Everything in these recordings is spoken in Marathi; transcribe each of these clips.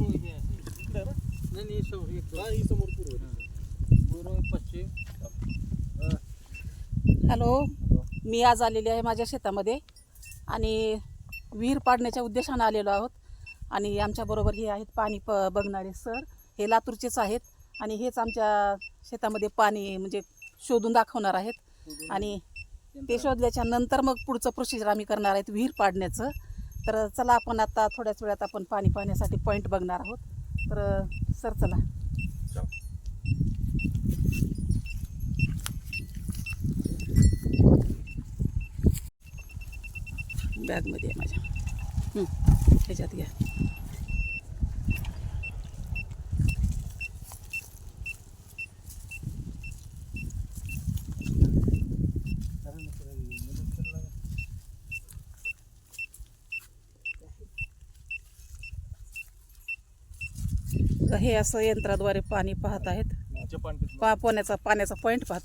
पूर्व हे इकडे ना नाही नाही समोर हा ही समोर पूर्व पूर्व पश्चिम हॅलो मी आज आलेली आहे माझ्या शेतामध्ये आणि विहीर पाडण्याच्या उद्देशानं आलेलो आहोत. आणि आमच्याबरोबर हे आहेत पाणी प बघणारे सर. हे लातूरचेच आहेत आणि हेच आमच्या शेतामध्ये पाणी म्हणजे शोधून दाखवणार आहेत. आणि ते शोधल्याच्या नंतर मग पुढचं प्रोसिजर आम्ही करणार आहेत विहीर पाडण्याचं. तर चला आपण आता थोड्याच वेळात आपण पाणी पाहण्यासाठी पॉईंट बघणार आहोत. तर सर चला. बॅगमध्ये आहे माझ्या. ह्याच्यात घ्या तर हे असं यंत्राद्वारे पाणी पाहत आहेत. पा पाण्याचा पाण्याचा पॉईंट पाहत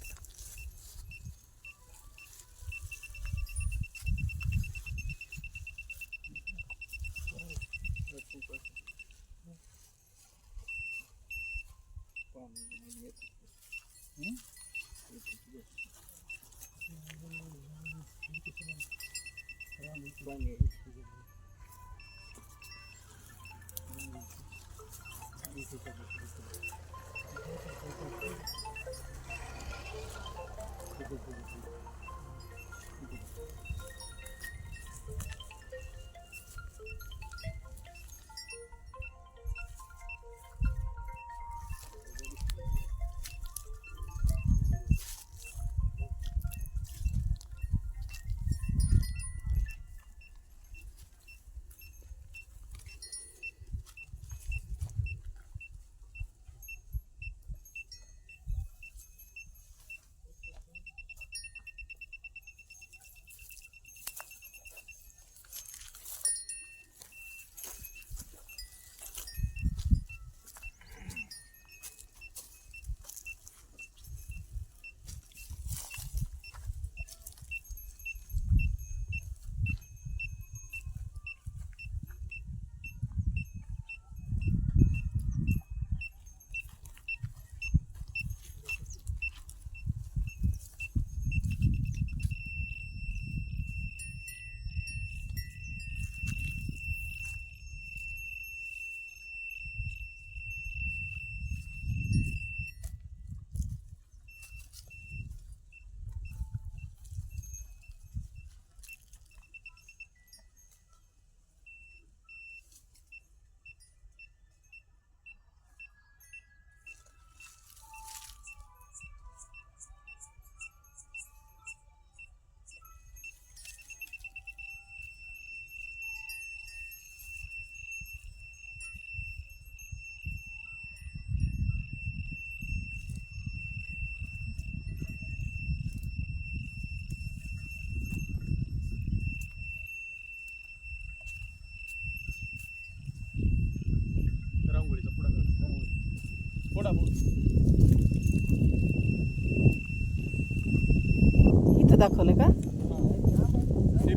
इथं दाखवलं का?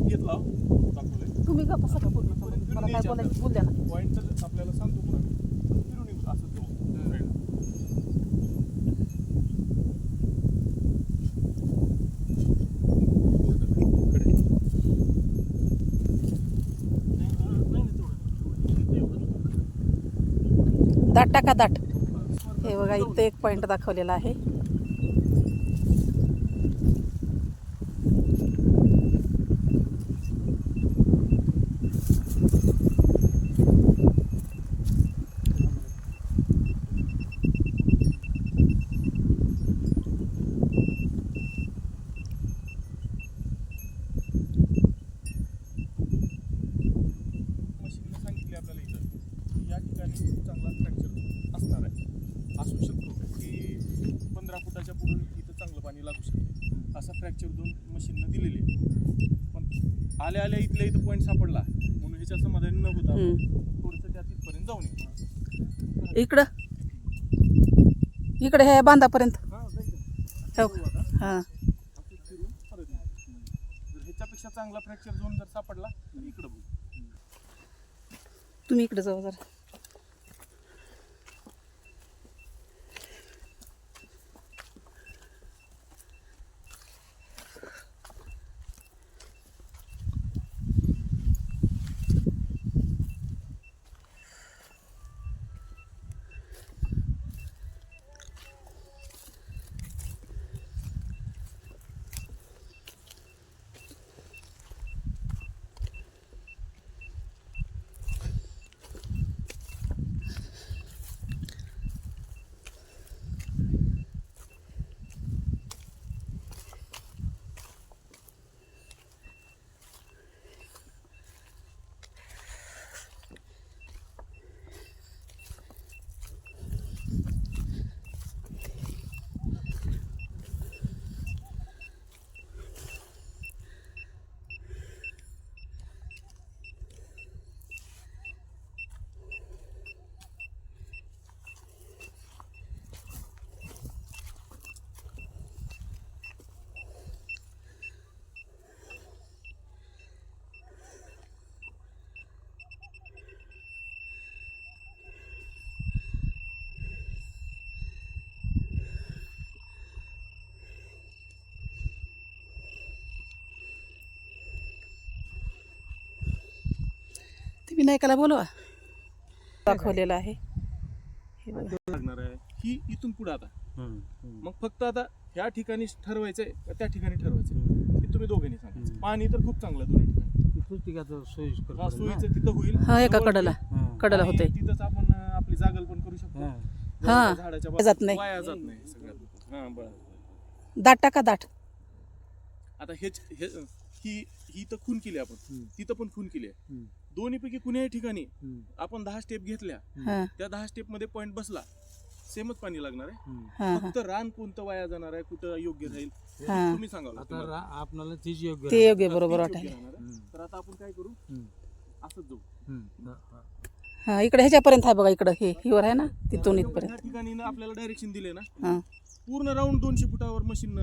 घेतला. तुम्ही का बसा का पूर्ण मला काय बोलायचं बोल द्या ना. पॉईंट आपल्याला सांगतो पुन्हा फिरून येऊ. असं दाट टाका दाट. इथं एक पॉईंट दाखवलेला आहे मशीनने सांगितले आपल्याला इथं की या ठिकाणी खूप चांगला फ्रॅक्चर असणार आहे असू शकतो की पंधरा फुटाच्या पुढे इथं चांगलं पाणी लागू शकते असा फ्रॅक्चर दोन मशीननं दिलेली आहे पण आल्या आल्या इथल्या इथं पॉईंट सापडला. म्हणून ह्याच्या समाधानी न होता. थोडंसं त्या तिथपर्यंत जाऊन येऊ इकडं? इकडे हे बांधापर्यंत? हां हो. हां. ह्याच्यापेक्षा चांगला फ्रॅक्चर झोन जर सापडला तर इकडं तुम्ही इकडे जाऊ जरा. विनायकाला बोलवा. दाखवलेलं आहे. हे बघा. लागणार आहे. ही इथून पुढे आता. मग फक्त आता ह्या ठिकाणी ठरवायचंय का त्या ठिकाणी ठरवायचंय? हे तुम्ही दोघांनी सांगा. पाणी तर खूप चांगलं आहे दोन्ही ठिकाणी. हा. सोयीचं तिथं होईल. हा एका जवळ कडेला. होईल. कडेला आणि होते. तिथंच आपण अं, आपली जागल पण करू शकतो. हा. हा. जवळच्या झाडाच्या वाया जात नाही. वाया जात नाही सगळ्यात. हा बरं. दाट टाका दाट. आता हेच हे ही ही तर खून केली आपण. तिथं पण खून केली आहे. हम्म. दोन्हीपैकी कुण्याही ठिकाणी. आपण दहा स्टेप घेतल्या हा त्या दहा स्टेपमध्ये पॉईंट बसला सेमच पाणी लागणार आहे. हा हा फक्त रान कोणतं वाया जाणार आहे कुठं योग्य राहील हे. तुम्ही सांगा आता रा- आपणाला तीच योग्य ते. योग्य बरोबर वाटायला. तर आता आपण काय करू हम्म. असंच जाऊ हम्म. हा. हा इकडे ह्याच्यापर्यंत आहे बघा इकडं हे हिवर आहे ना तिथून इथपर्यंत ठिकाणी ना आपल्याला डायरेक्शन दिले ना हा पूर्ण राऊंड दोनशे फुटावर मशीन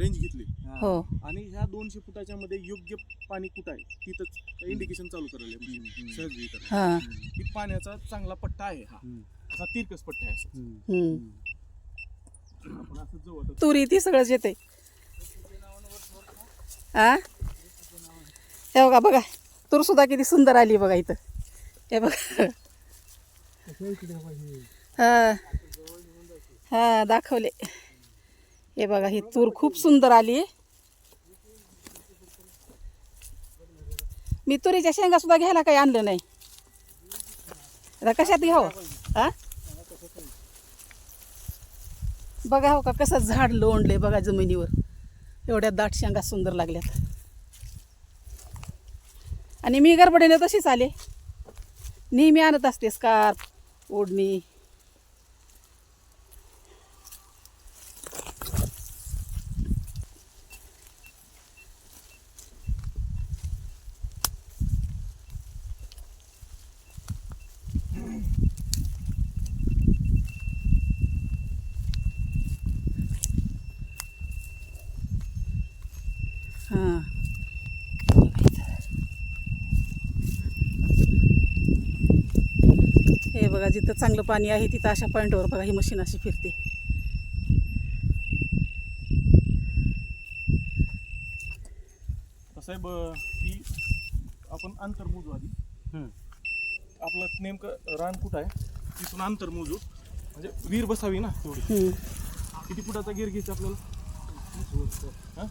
रेंज घेतली. हा. आणि ह्या दोनशे फुटाच्या मध्ये योग्य पाणी कुठं आहे? तिथंच इंडिकेशन चालू करायला. सहज हा. की पाण्याचा चांगला पट्टा आहे हा. असा तिरकस पट्टा आहे तुरी ती सगळंच येते हा हे बघा बघा. तूर सुद्धा किती सुंदर आली बघा इथं. हे बघा. हा. हा दाखवले. हे बघा ही तूर खूप सुंदर आली. मी तुरीच्या शेंगा सुद्धा घ्यायला काही आणलं नाही. आता कशात घ्यावं? हा बघा हो का कसं झाड लोंडले बघा जमिनीवर. एवढ्या दाट शेंगा सुंदर लागल्यात. आणि मी गरबडीने तशीच आले. नेहमी आणत असते स्कार्फ ओढणी हां हे बघा जिथं चांगलं पाणी आहे तिथं अशा पॉईंटवर बघा ही मशीन अशी फिरते. तर साहेब ही आपण अंतर मोजू आधी. आपलं नेमकं रान कुठं आहे? तिथून अंतर मोजू म्हणजे विहीर बसावी ना तेवढी. किती फुटाचा गिर घ्यायचा आपल्याला? हां?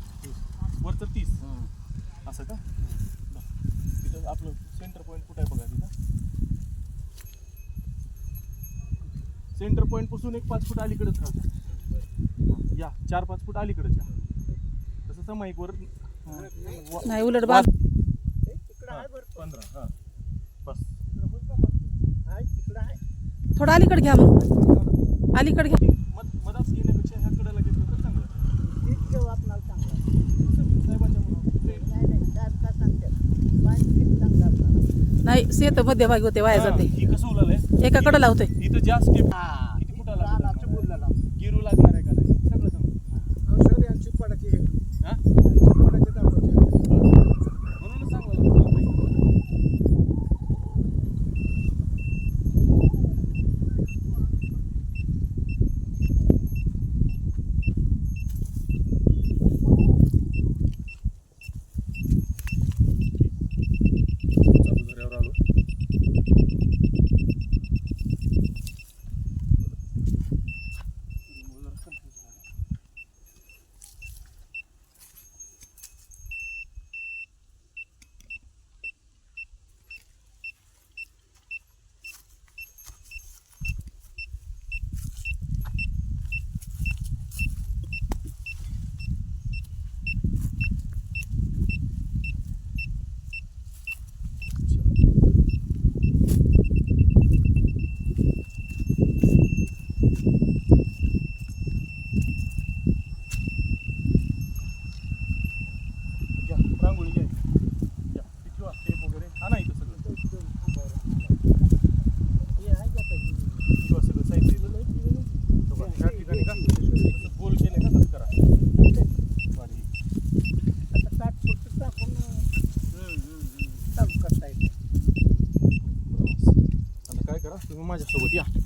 वरचं तीस. हा. असं का? तिथं आपलं सेंटर पॉईंट कुठं आहे बघा तिथं? सेंटर पॉईंटपासून एक पाच फूट अलीकडेच राहतं. या चार पाच फूट अलीकडेच या. तसं समाईक वर नाही उलट बाग पंधरा हां. बस. थोडं अलीकडे घ्या मग. अलीकडे घ्या. मध मधात गेल्यापेक्षा ह्या कडेला घेतलं तर चांगलं. मनावर. नाही शेत मध्यभागी होते वाया जाते. ही कसं उलालंय? एका कडेला होते इथं जास्त स्टेप किती फुटाला गिरू लागणार आहे का नाही सगळं सांग हा? म्हणूनच सांगायला लागलो बाई. चालू झाल्यावर आलो घ्या रांगोळी घ्या घ्या किती वाजता टेप वगैरे हा नाही इथं सगळं किंवा सगळं साहित्य इथं. बघा, ह्या ठिकाणी का तसं गोल केलं का तसं करा वारी. बस. आता काय करा तुम्ही माझ्यासोबत या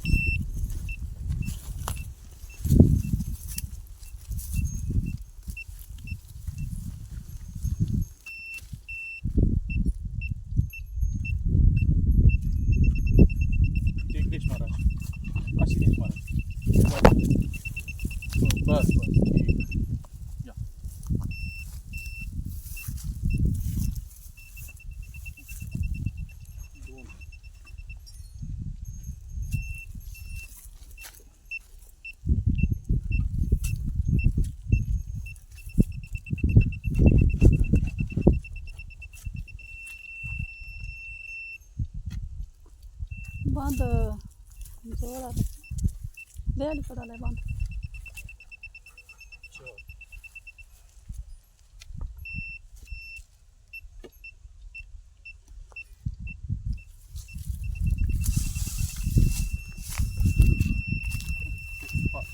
बांध जवळ आलं लय अलीकडं आलाय बांध पाच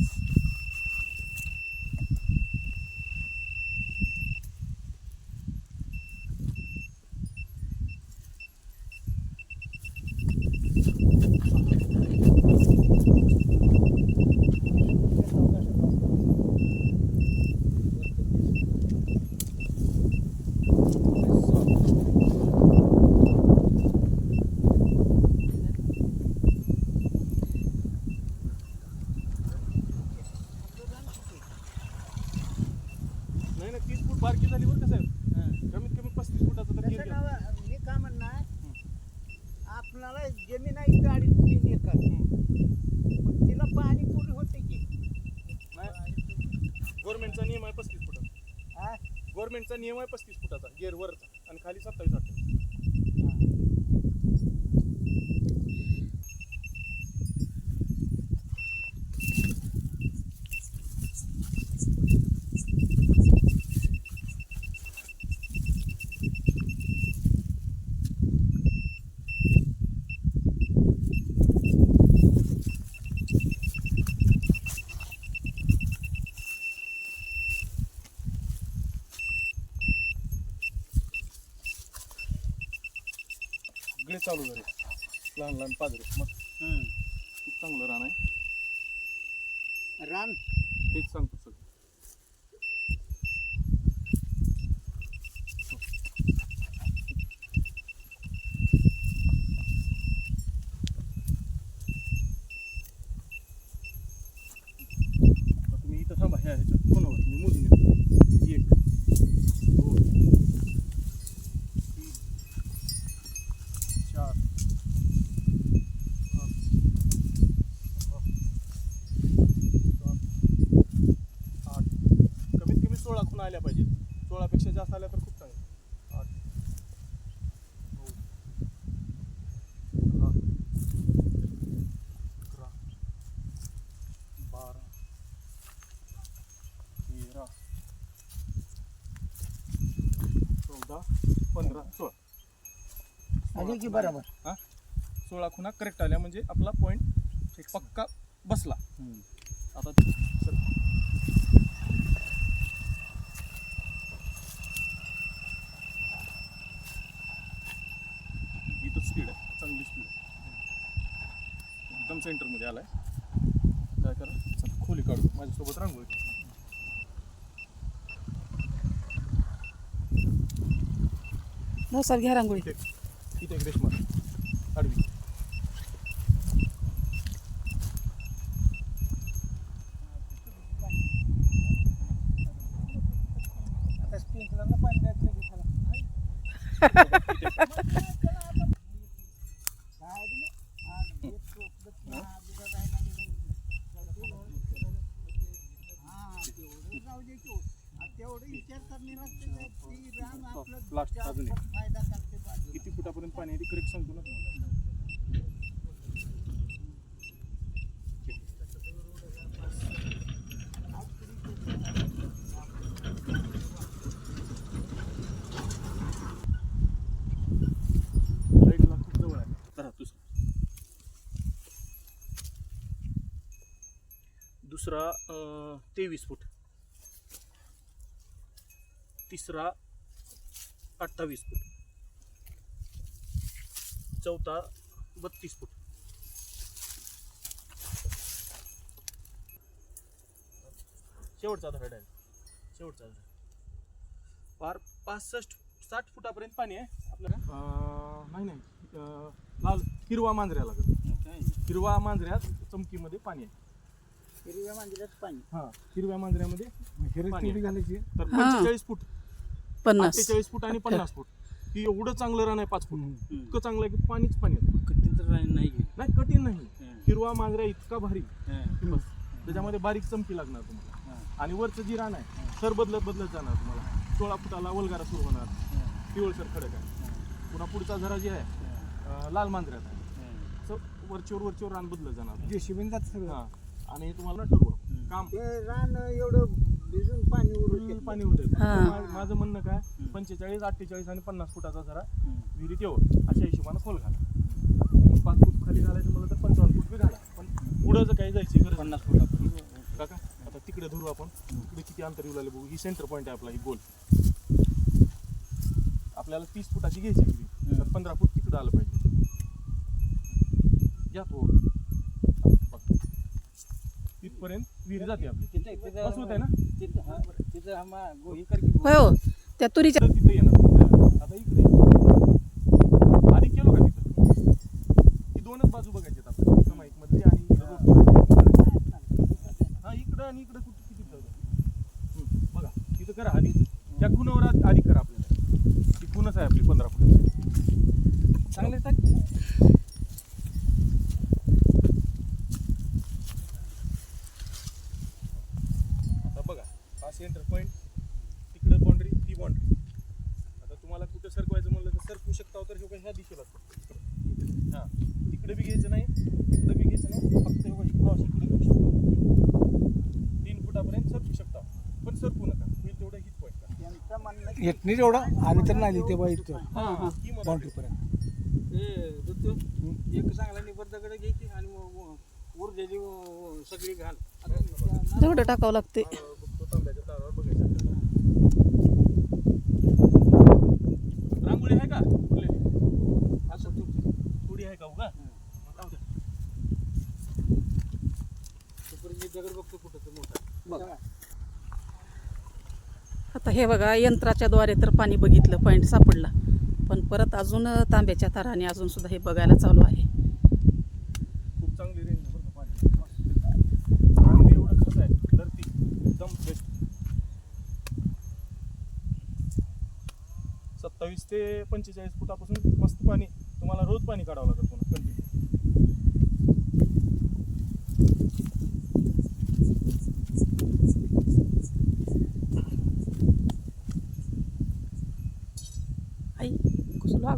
नाही ना तीस फूट बारकी झाली बरं का साहेब कमीत कमी पस्तीस फुटाचा तर तसं गेअर घ्या. नव्ह, मी काय म्हणणार आपणाला जमीन आहे इथं अडीच तीन एकर मग तिला पाणी पुरी होते की नाही गव्हर्नमेंटचा नियम आहे पस्तीस फुटाचा हा? गव्हर्नमेंटचा नियम आहे पस्तीस फुटाचा गेअर वरचा आणि खाली सत्तावीस अठ्ठावीस सगळे चालू झाले. लहान लहान पाजरे मस्त खूप चांगलं रान आहे. रान? हेच सांगतो सगळं आता तुम्ही इथं थांबा ह्या ह्याच्यात फोनवर मी मोजून घेतो एक दोन तीन चार पाच सहा सात आठ कमीत खूण आल्या पाहिजेत. सोळापेक्षा जास्त आल्या तर खूप चांगलं. पंधरा सोळा की बरोबर. हा? सोळा खुणा करेक्ट आल्या म्हणजे आपला पॉईंट पक्का बसला. आता सर इथं स्पीड आहे चांगली स्पीड आहे एकदम सेंटरमध्ये आलाय. काय करा? चला खोली काढू. माझ्यासोबत रांगोळी हो सर घ्या रांगोळी. इथे इथे एक रेशमा आडवी आता स्प्रिंकलरला पाणी द्यायचं की त्याला काय बी नाही. हा, हे टोपलं की हा, बिघाड आहे ना, हा, तेवढं जाऊ दे की हो. आ, तेवढं विचार करणे लागते का ती रान आपलं Last जास्त अजून एक. फायदा करते बाजूला. किती फुटापर्यंत पाणी आहे ते करेक्ट सांगतो ना तुम्हाला लाईटला खूप जवळ आहे धरा दुसरा दुसरा तेवीस फूट. तिसरा अठ्ठावीस फूट. चौथा बत्तीस फूट. शेवटचा धडा आहे. शेवटचा धडा. फार पासष्ट साठ फुटापर्यंत पाणी आहे. आपल्याला नाही नाही. लाल हिरवा मांजऱ्या लागत हिरवा मांजऱ्यात चमकीमध्ये पाणी आहे. हिरव्या मांजऱ्यात पाणी. हा हिरव्या मांजऱ्यामध्ये पाणी. आहे. घालायची. तर हा. पंचेचाळीस फूट. पन्नास. अठ्ठेचाळीस फूट आणि पन्नास फूट. ही एवढं चांगलं रान आहे पाच फूट. इतकं चांगलं आहे की पाणीच पाणी आहे. कठीण तर रान नाही नाही कठीण नाही. हिरवा मांजऱ्या इतका भारी. की बस त्याच्यामध्ये बारीक चमकी लागणार तुम्हाला. आणि वरचं जी रान आहे सर बदलत बदलत जाणार तुम्हाला. सोळा फुटाला वलगारा सुरू होणार. पिवळसर खडक आहे. पुन्हा पुढचा झरा जे आहे अं, लाल मांजऱ्यात आहे. So, वरचीवर वरचीवर रान बदलत जाणार. जेसीबीन जात सगळं. हा. आणि तुम्हाला ठरवा काम. ते रान एवढं भिजून पाणी उडू फुल शकत पाणी होते. हा. माझं म्हणणं काय? पंचेचाळीस अठ्ठेचाळीस आणि पन्नास फुटाचा जरा विहिरीत येऊ अशा हिशोबानं खोल घाला. पाच फूट खाली घालायचं म्हणलं तर पंचावन्न फूट बी घाला. पण पुढं जर काही जायची गरज पन्नास फुट काका आता तिकडे धरू आपण. तिकडे किती अंतर येऊ लागले बघू. ही सेंटर पॉईंट आहे आपला ही गोल. आपल्याला तीस फुटाची घ्यायची विहिरी. तर पंधरा फूट तिकडं आलं पाहिजे. या थोडं. तिथपर्यंत विहीर जाते आपली. बस होत आहे ना? होय हो त्या तुरीच्या तर तिथं येणार आता इकडे आधी केलो का तिथं? ही दोनच बाजू बघायची आपण माईक मधली आणि इकडं रोडची. हा इकडं आणि इकडं कुठं किती जाऊ बघा. तिथं करा. आधी त्या खुणावर आधी- आधी करा आपल्याला. ती खुणच आहे आपली पंधरा फुटाची चांगले टाक आता बघा हा सेंटर पॉईंट तिकडं बाउंड्री ती बाउंड्री आता तुम्हाला कुठं सरकवायचं म्हणलं तर सरकू शकता तर हे ह्या दिशेला हां तिकडे बी घ्यायचं नाही तिकडे बी घ्यायचं नाही फक्त हे बघा, क्रॉस इकडे घेऊ शकतो तीन फुटापर्यंत सरकू शकता पण सरकू नका होईल तेवढं हिट पॉईंट करा त्यांचं म्हणणं येत नाही तेवढं आली तर नाही ते बाई इथं. हां हां. ही बाउंड्री पर्यंत एक चांगला घ्यायची आणि अं, सगळी घाल. जेवढं टाकावं लागते तारावर बघतो, तांब्याच्या तारावर बघायचं रांगोळी आहे का उरलेली असं तुमचं थोडी आहे का उगा मग राहू द्या. तोपर्यंत मी दगड बघतो कुठं तर मोठा आता हे बघा यंत्राच्या द्वारे तर पाणी बघितलं पॉईंट सापडला. पण परत अजून तांब्याच्या ताराने अजून सुद्धा हे बघायला चालू आहे. खूप चांगली रेंज पाणी. एवढं आहे. एकदम सत्तावीस ते पंचेचाळीस फुटापासून मस्त पाणी तुम्हाला रोज पाणी काढावं लागतं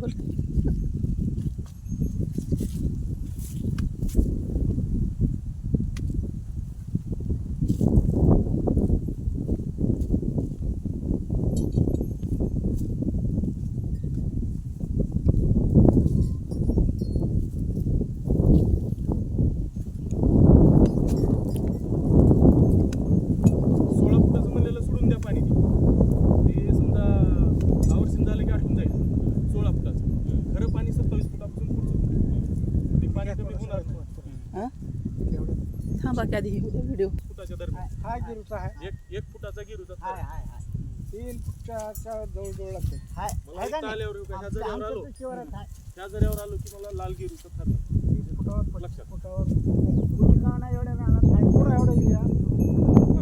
フフフ。थांबा की आधी व्हिडिओ फुटाच्या दरम्यान. हा गिरूचा आहे. एक एक फुटाचा गिरूचा थर. हाय हाय हाय. तीन फुटाच्या जवळजवळ लागते हाय मला हाय का इथं नाही? आल्यावर ह्या आमच्या- जऱ्यावर आमच्या आलो. तर शिवारात हाय. ह्या जऱ्यावर आलो की मला लाल गिरूचा थर तीस फुटावर लक्षात. फुटावर कुणी गाणं एवढ्या रानात हाय. पुढं एवढं एरिया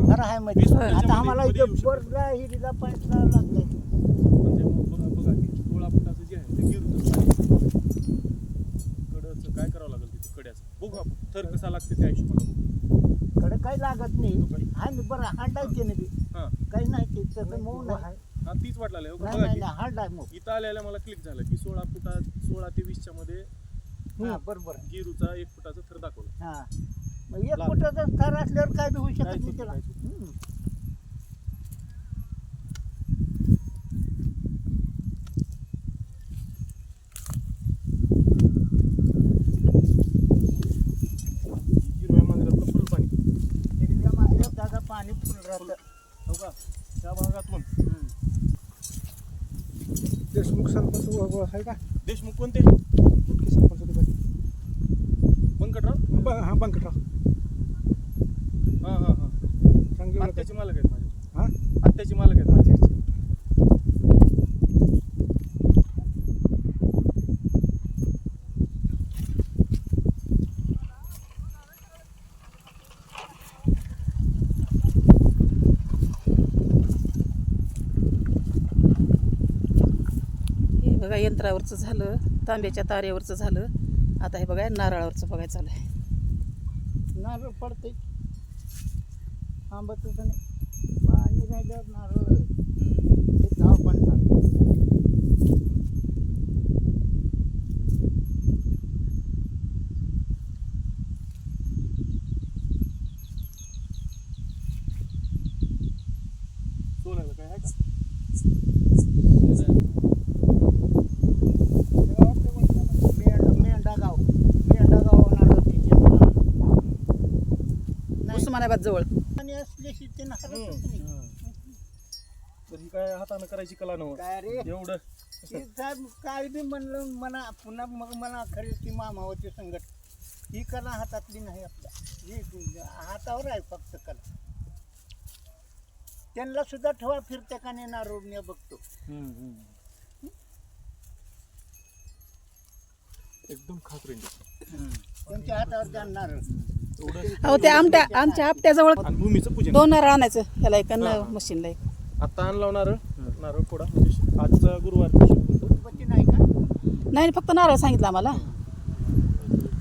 खरं आहे मध्ये वीस फुटाच्या आता मध्ये- आम्हाला मध्ये इथे येऊ शकतो. बरं हिरीला पाठला लागतंय म्हणजे बघा बघा की सोळा फुटाचं जे आहे ते गिरूचं पाणी कडचं काय करावं लागेल तिथं? कड्याचं. बघू आपण. थर कसा लागते त्या हिशोबाने. कडे काही लागत नाही. ना बरं हांडायचे ना बी. हां. काही नाही ते तसं मऊ नाही. हा तीच वाट लागली नाही नाही की नाही, हांड आहे मऊ इथं आल्याला मला क्लिक झालं की सोळा फुटा सोळा ते वीसच्या मध्ये हा बरोबर. आहे. गिरूचा एक फुटाचा थर दाखवला. हा. मग एक. फुटाचा थर असल्यावर काय बी होऊ शकत नाही त्याला नाही, काहीच हम्म. हिरव्या मंदिरातलं फुल पाणी हिरव्या मातीत दादा हो का? त्या भागातून. देशमुख सरपंच आहे का? देशमुख कोणते? कुठके सरपंच होते बाई? बंकटराव? हा बंकटराव. हां हां हां. चांगली ओळख आत्याचे. मालक आहेत माझे. हा? आत्याचे मालक आहेत माझे हे बघा झालं तांब्याच्या तारेवरचं झालं. आता हे बघा नारळावरचं बघायचं चालू आहे. नारळ पडते थांबतच नाही. पाणी राहिल्यावर नारळ नाही उस्मानाबाद जवळ. आणि नाही. तर ही काय हातानं करायची कला नव्हतं काय रे? एवढं. ते साहेब काय बी म्हणलं म्हणा पुन्हा मग म्हणा खरी ती मामावरची संकट ही कला हातातली नाही आपल्या. ही हातावर आहे फक्त कला. त्यांना सुद्धा ठेवा फिरत्या का नेणार रोडने बघतो एकदम खास रेंज हातावर अहो ते आमट्या आमच्या आपट्याजवळ आणि भूमीचं पूजन. दोन नारळ आणायचं. ह्याला एक हा, हा. मशीनला एक. आता आणला नारळ. नारळ फोडा. म्हणजे आजचा गुरुवार. नाही का? नाही फक्त नारळ सांगितलं आम्हाला.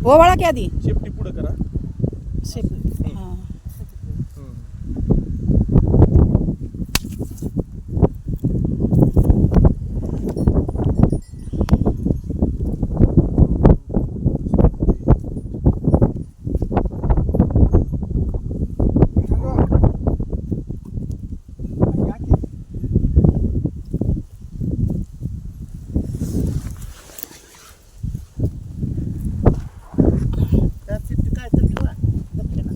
ओवाळा की आधी? शेपटी पुढं करा. शेप हां त्यात तिथे काय तर ठेवा दक्षिणा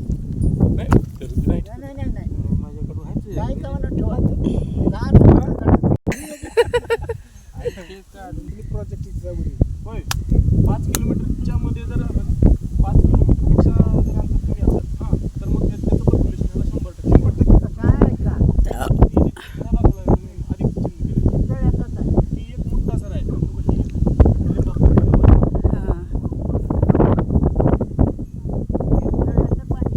नाही तर नाही नाही नाही नाही नाही माझ्याकडून आहेच काय कावाला ठेवा गार ठेवा, गार. प्रोजेक्ट होय. पाच किलोमीटरच्या मध्ये जर पाच किलोमीटरपेक्षा जर अंतर कमी असेल हां तर मग ते- त्याचं पॉप्युलेशन ह्याला शंभर टक्के शंभर टक्के काय आहे का ती जी तुम्हाला दाखवलं आहे, तुम्ही अधिक चिन्ह केलेलं. इथं येतात आहे. ती एक मोठा सर आहे तो कशी लिंबापूर हां इथं येतं पाणी.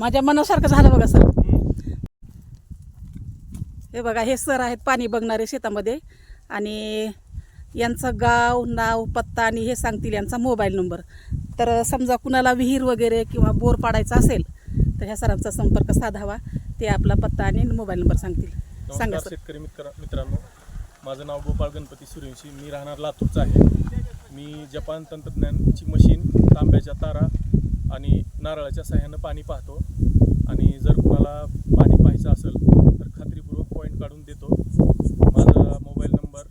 माझ्या मनासारखं झालं बघा सर. हे बघा हे सर आहेत पाणी बघणारे शेतामध्ये. आणि यांचं गाव नाव पत्ता आणि हे सांगतील यांचा मोबाईल नंबर. तर समजा कुणाला विहीर वगैरे किंवा बोर पाडायचा असेल तर ह्या सरांचा संपर्क साधावा. ते आपला पत्ता आणि मोबाईल नंबर सांगतील. सांगा शेतकरी मित्र मित्रांनो. माझं नाव गोपाळ गणपती सूर्यवंशी. मी राहणार लातूरचा आहे. मी जपान तंत्रज्ञानची मशीन तांब्याच्या तारा आणि नारळाच्या सहाय्यानं पाणी पाहतो. आणि जर कुणाला पाणी पाहायचं असेल तर खात्रीपूर्वक पॉईंट काढून देतो. माझा मोबाईल नंबर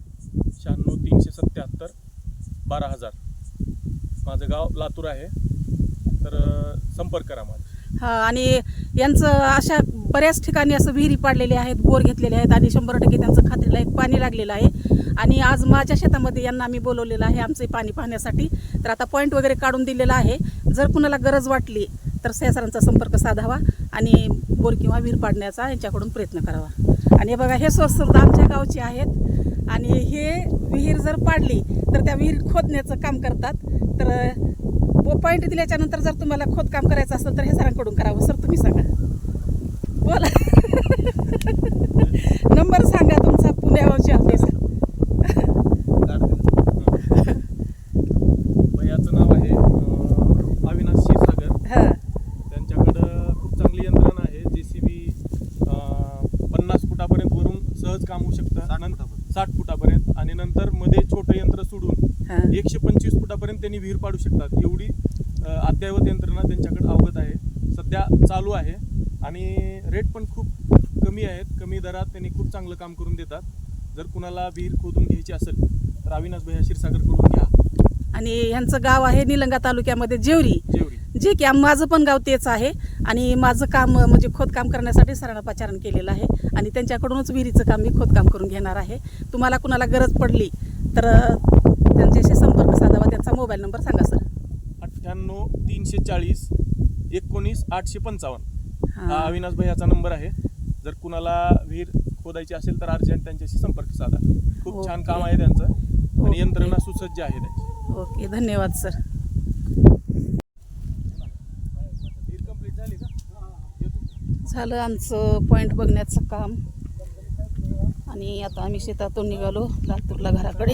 शहाण्णव तीनशे सत्त्याहत्तर बारा हजार. माझं गाव लातूर आहे. तर संपर्क करा माझा हा आणि यांचं अशा बऱ्याच ठिकाणी असं विहिरी पाडलेले आहेत बोर घेतलेले आहेत आणि शंभर टक्के त्यांचं खात्रीला एक पाणी लागलेलं आहे. आणि आज माझ्या शेतामध्ये यांना आम्ही बोलवलेलं आहे आमचे पाणी पाहण्यासाठी. तर आता पॉईंट वगैरे काढून दिलेला आहे. जर कुणाला गरज वाटली तर सरांचा संपर्क साधावा आणि बोर किंवा विहीर पाडण्याचा यांच्याकडून प्रयत्न करावा. आणि बघा हे स्वस्त आमच्या गावचे आहेत. आणि हे विहीर जर पाडली तर त्या विहीर खोदण्याचं काम करतात. तर पॉईंट दिल्याच्यानंतर जर तुम्हाला खोदकाम करायचं असेल तर हे सरांकडून करावं. सर तुम्ही सांगा. बोला. नंबर सांगा तुमचा पुण्यावरची ऑफिस सर भैयाचं नाव आहे अं, अविनाश क्षीरसागर हां त्यांच्याकडं खूप चांगली यंत्रणा आहे जे सी बी पन्नास फुटापर्यंत वरून सहज काम होऊ शकतं नंतर साठ फुटापर्यंत आणि नंतर मध्ये छोटं यंत्र सोडून हां एकशे पंचवीस फुटापर्यंत त्यांनी विहीर पाडू शकतात. एवढी अद्ययावत यंत्रणा त्यांच्याकडे अवगत आहे. सध्या चालू आहे आणि रेट पण खूप कमी आहेत. कमी दरात त्यांनी खूप चांगलं काम करून देतात. जर कुणाला विहीर खोदून घ्यायची असेल तर अविनाश भैया क्षीरसागरकडून घ्या. आणि ह्यांचं गाव आहे निलंगा तालुक्यामध्ये जेवरी. जेवढी जे की आम- माझं पण गाव तेच आहे. आणि माझं काम अं, म्हणजे खोदकाम करण्यासाठी सरांना पाचारण केलेलं आहे. आणि त्यांच्याकडूनच विहिरीचं काम मी खोदकाम करून घेणार आहे. तुम्हाला कुणाला गरज पडली तर अं, त्यांच्याशी संपर्क साधावा त्यांचा मोबाईल नंबर सांगा सर. अठ्ठ्याण्णव तीनशे चाळीस एकोणीस आठशे पंचावन्न. हा. अविनाश भैयाचा नंबर आहे. जर कुणाला विहीर खोदायची असेल तर अर्जंट त्यांच्याशी संपर्क साधा. खूप छान काम आहे त्यांचं आणि. यंत्रणा सुसज्ज आहे त्यांची. ओके धन्यवाद सर. झाली आमचं पॉईंट बघण्याचं काम. आणि आता आम्ही शेतातून निघालो लातूरला घराकडे.